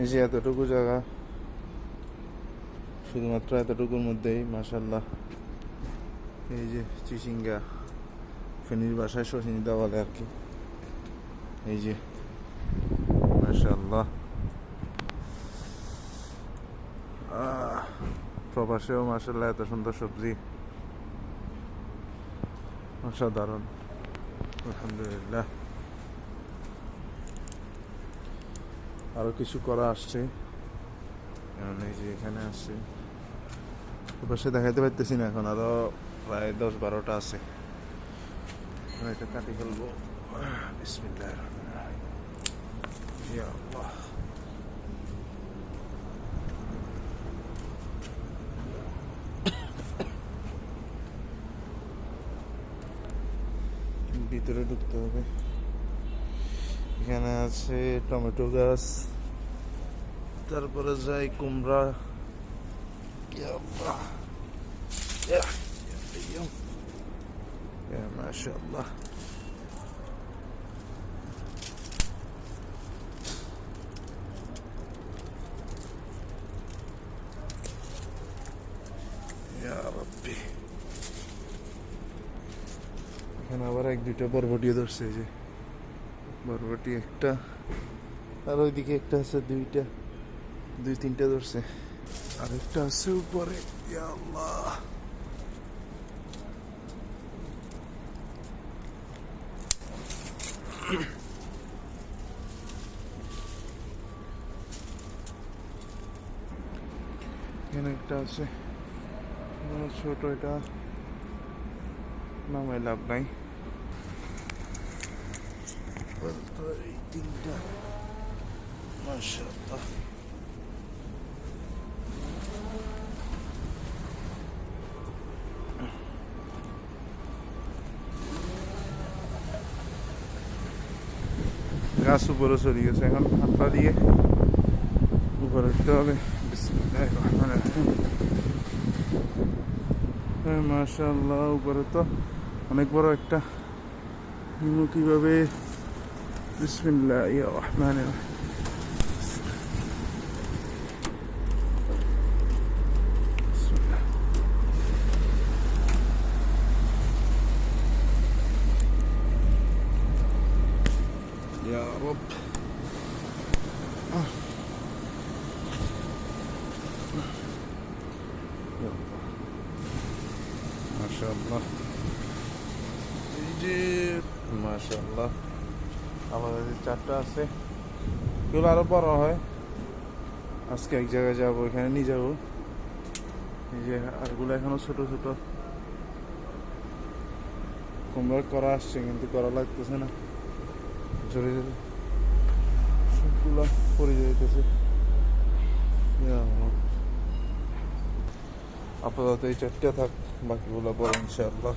এই যে এতটুকু জায়গা, শুধুমাত্র এতটুকুর মধ্যেই মাসাল্লাহ এই যে চিচিঙ্গা, ফেনির বাসায় শশিনিদা বলে আর কি। এই যে মাসাল্লাহ প্রবাসেও মাসাল্লাহ এত সুন্দর সবজি। অসাধারণ। আলহামদুলিল্লাহ। আরও কিছু করা আসছে। যে এখানে আসছে। পাশে দেখাইতে পারতেছি না এখন, আরও প্রায় দশ বারোটা আছে। এটা কাটি ফেলব। ভিতরে ঢুকতে হবে। এখানে আছে টমেটো গাছ, তারপরে যাই কুমড়া। রাব্বি। এখানে আবার এক দুইটা বরবটিও ধরছে যে। বরবটি একটা, আর ওইদিকে একটা আছে দুইটা, দুই তিনটা ধরছে। আরেকটা আছে উপরে আল্লাহ এখানে একটা আছে। ছোট এটা নামাই লাভ নাই। গাছ উপরে চলে গেছে, এখন হাত দিয়ে উপরে উঠতে হবে। মাশাআল্লাহ, উপরে তো অনেক বড় একটা بسم الله يا رب. آه. ما شاء الله. ما شاء الله. আমাদের চারটা আছে। এগুলো আরও বড় হয়। আজকে এক জায়গায় যাব, এখানে নিয়ে যাব। যে আরগুলো এখনও ছোট ছোট। কুমড়া করা আসছে, কিন্তু করা লাগতেছে না। জোরে জোরে সবগুলো পড়ে যাইতেছে। আপাতত এই চারটা থাক, বাকিগুলো পরে ইনশাআল্লাহ।